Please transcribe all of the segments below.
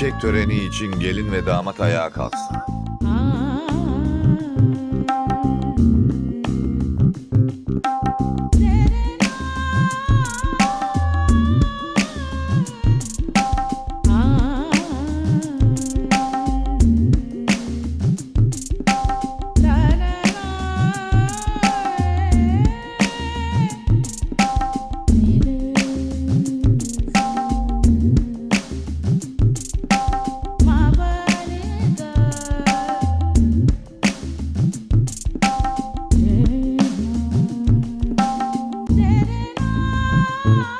Çiçek töreni için gelin ve damat ayağa kalksın. Bye.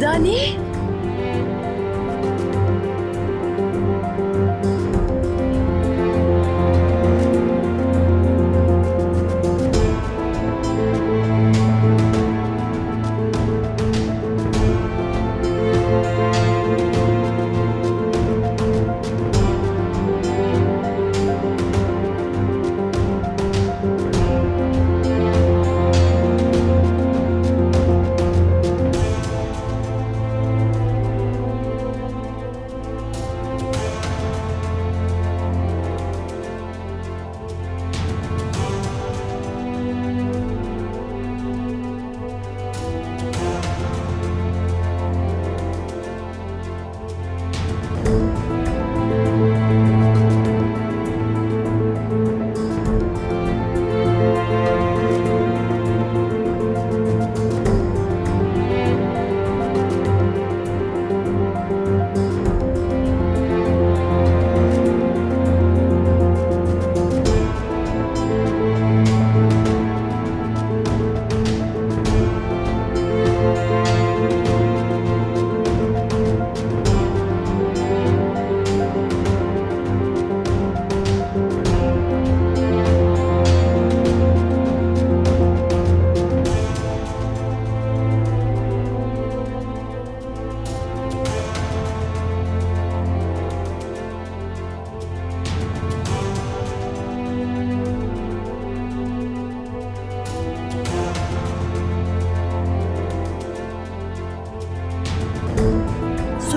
Dani?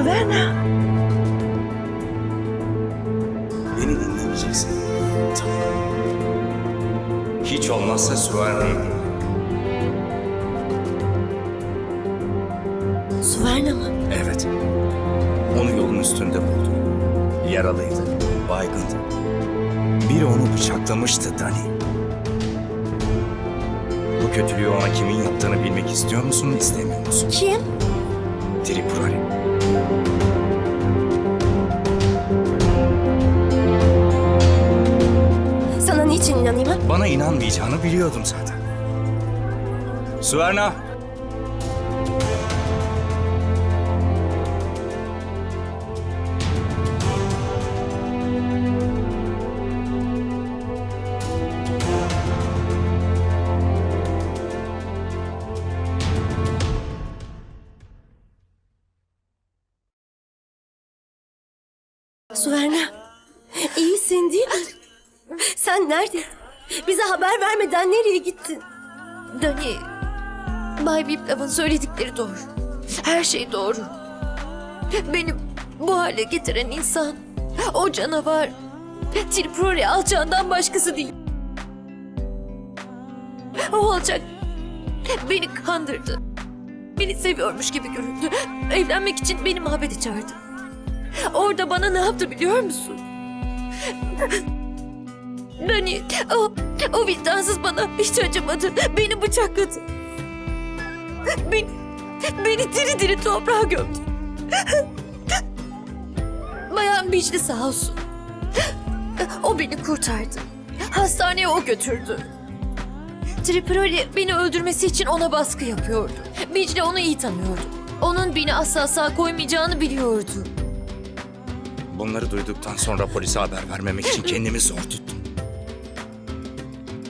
Savannah. Beni dinlemeyeceksin. Tamam. Hiç olmazsa Suverna'yı Suverna mı? Evet. Onu yolun üstünde buldum. Yaralıydı, baygındı. Biri onu bıçaklamıştı Dani. Bu kötülüğü ona kimin yaptığını bilmek istiyor musun, istemiyor musun? Kim? Tripurari. Sana niçin inanayım ha? Bana inanmayacağını biliyordum zaten. Suvarna! Suverna. İyisin değil mi? Sen neredeydin? Bize haber vermeden nereye gittin? Dani, Bay Viplav'ın söyledikleri doğru. Her şey doğru. Beni bu hale getiren insan, o canavar, Tripuri alçağından başkası değil. O alçak beni kandırdı. Beni seviyormuş gibi göründü. Evlenmek için beni mabede çağırdı. Orada bana ne yaptı biliyor musun? Dani, o, o vicdansız bana hiç acımadı. Beni bıçakladı. Beni, beni diri diri toprağa gömdü. Bayan Bicli sağ olsun. O beni kurtardı. Hastaneye o götürdü. Tripoli beni öldürmesi için ona baskı yapıyordu. Bicli onu iyi tanıyordu. Onun beni asla sağ koymayacağını biliyordu. Bunları duyduktan sonra polise haber vermemek için kendimi zor tuttum.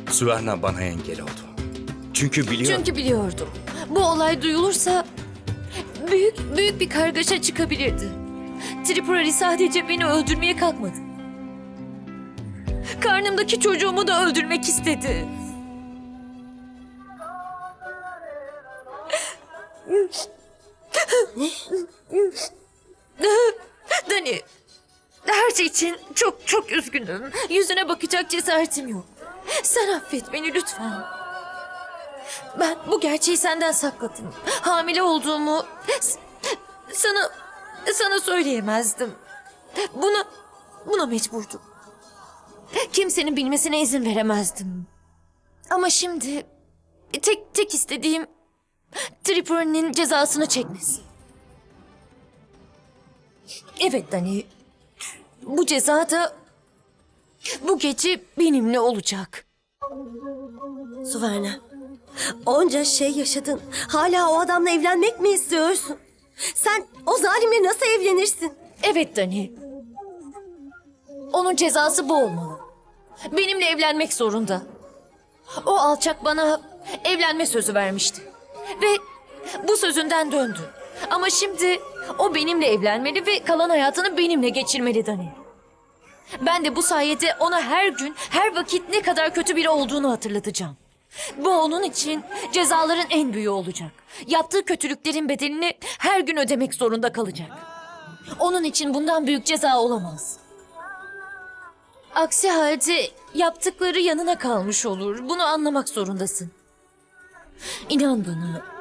Suvarna bana engel oldu. Çünkü biliyorum. Çünkü biliyordum. Bu olay duyulursa büyük büyük bir kargaşa çıkabilirdi. Tripurari sadece beni öldürmeye kalkmadı. Karnımdaki çocuğumu da öldürmek istedi. Dani, her şey için çok çok üzgünüm. Yüzüne bakacak cesaretim yok. Sen affet beni lütfen. Ben bu gerçeği senden sakladım. Hamile olduğumu sana sana söyleyemezdim. Buna buna mecburdum. Kimsenin bilmesine izin veremezdim. Ama şimdi tek tek istediğim Tripuri'nin cezasını çekmesi. Evet Dani. Bu ceza da bu gece benimle olacak. Suverna. Onca şey yaşadın. Hala o adamla evlenmek mi istiyorsun? Sen o zalimle nasıl evlenirsin? Evet Dani. Onun cezası bu olmalı. Benimle evlenmek zorunda. O alçak bana evlenme sözü vermişti. Ve bu sözünden döndü. Ama şimdi o benimle evlenmeli ve kalan hayatını benimle geçirmeli Dani. Ben de bu sayede ona her gün, her vakit ne kadar kötü biri olduğunu hatırlatacağım. Bu onun için cezaların en büyüğü olacak. Yaptığı kötülüklerin bedelini her gün ödemek zorunda kalacak. Onun için bundan büyük ceza olamaz. Aksi halde yaptıkları yanına kalmış olur. Bunu anlamak zorundasın. İnan bana.